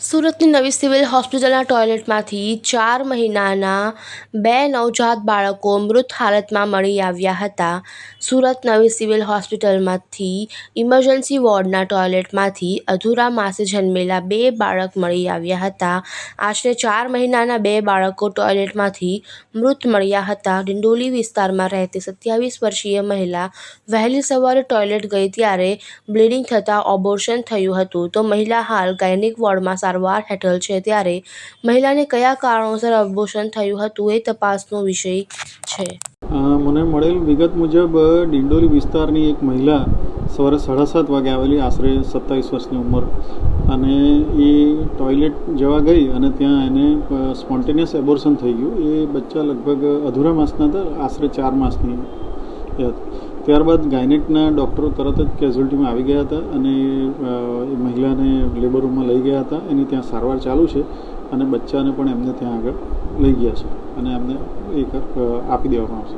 સુરતની નવી સિવિલ હોસ્પિટલના ટોયલેટમાંથી ચાર મહિનાના બે નવજાત બાળકો મૃત હાલતમાં મળી આવ્યા હતા. સુરત નવી સિવિલ હોસ્પિટલમાંથી ઇમરજન્સી વોર્ડના ટોયલેટમાંથી અધૂરા માસે જન્મેલા બે બાળક મળી આવ્યા હતા. આશરે ચાર મહિનાના બે બાળકો ટોયલેટમાંથી મૃત મળ્યા હતા. ડિંડોલી વિસ્તારમાં રહેતી સત્યાવીસ વર્ષીય મહિલા વહેલી સવારે ટોયલેટ ગઈ ત્યારે બ્લીડિંગ થતાં ઓબોર્શન થયું હતું. તો મહિલા હાલ ગાયનિક વોર્ડમાં સારવાર હેઠળ છે. ત્યારે મહિલાને કયા કારણોસર અબોર્શન થયું હતું એ તપાસનો વિષય છે. મને મળેલ વિગત મુજબ ડિંડોલી વિસ્તારની એક મહિલા સવારે સાડા સાત વાગે આવેલી આશરે સત્તાવીસ વર્ષની ઉંમર અને એ ટોયલેટ જવા ગઈ અને ત્યાં એને સ્પોન્ટેનિયસ એબોર્શન થઈ ગયું. એ બચ્ચા લગભગ અધૂરા માસના હતા, આશરે ચાર માસની હતી. ત્યારબાદ ગાયનેકના ડૉક્ટરો તરત જ કેઝ્યુલિટીમાં આવી ગયા હતા અને એ મહિલાને લેબર રૂમમાં લઈ ગયા હતા. એની ત્યાં સારવાર ચાલુ છે અને બચ્ચાને પણ એમને ત્યાં આગળ લઈ ગયા છે અને એમને એક આપી દેવામાં આવશે.